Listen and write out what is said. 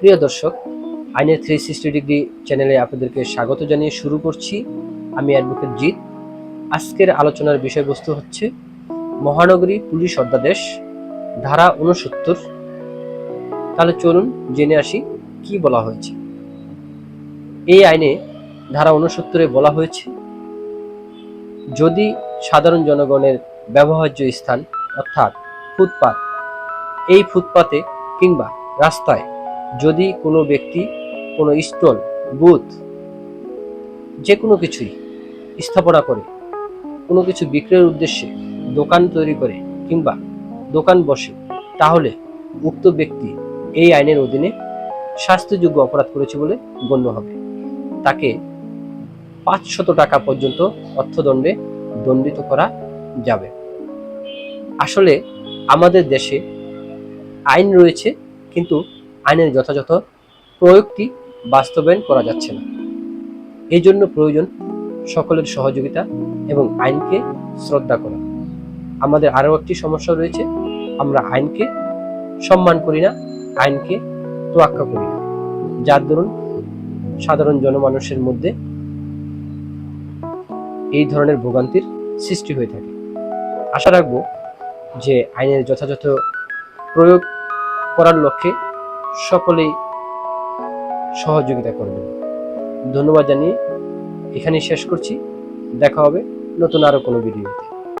প্রিয় দর্শক, আইনের থ্রি সিক্সটি ডিগ্রি চ্যানেলে আপনাদেরকে স্বাগত জানিয়ে শুরু করছি আমি অ্যাডভোকেট জিৎ। আজকের আলোচনার বিষয়বস্তু হচ্ছে মহানগরী পুলিশ অধ্যাদেশ, ধারা উনসত্তর তাহলে চলুন জেনে আসি কি বলা হয়েছে। এই আইনে ধারা উনসত্তরে বলা হয়েছে, যদি সাধারণ জনগণের ব্যবহার্য স্থান অর্থাৎ ফুটপাত, এই ফুটপাতে কিংবা রাস্তায় যদি কোনো ব্যক্তি, কোনো স্টল, বুথ যে কোনো কিছুই স্থাপনা করে, কোনো কিছু বিক্রয়ের উদ্দেশ্যে দোকান তৈরি করে কিংবা দোকান বসে, তাহলে উক্ত ব্যক্তি এই আইনের অধীনে শাস্তিযোগ্য অপরাধ করেছে বলে গণ্য হবে। তাকে পাঁচশত টাকা পর্যন্ত অর্থদণ্ডে দণ্ডিত করা যাবে। আসলে আমাদের দেশে আইন রয়েছে, কিন্তু আইনের যথাযথ প্রয়োগটি বাস্তবায়ন করা যাচ্ছে না। এই জন্য প্রয়োজন সকলের সহযোগিতা এবং আইনকে শ্রদ্ধা করা। আমাদের আরও একটি সমস্যা রয়েছে, আমরা আইনকে সম্মান করি না, আইনকে তোয়াক্কা করি না। যার দরুন সাধারণ জনমানুষের মধ্যে এই ধরনের ভোগান্তির সৃষ্টি হয়ে থাকে। আশা রাখব যে আইনের যথাযথ প্রয়োগ করার লক্ষ্যে সকলেই সহযোগিতা করবেন। ধন্যবাদ জানিয়ে এখানেই শেষ করছি। দেখা হবে নতুন আরও কোনো ভিডিওতে।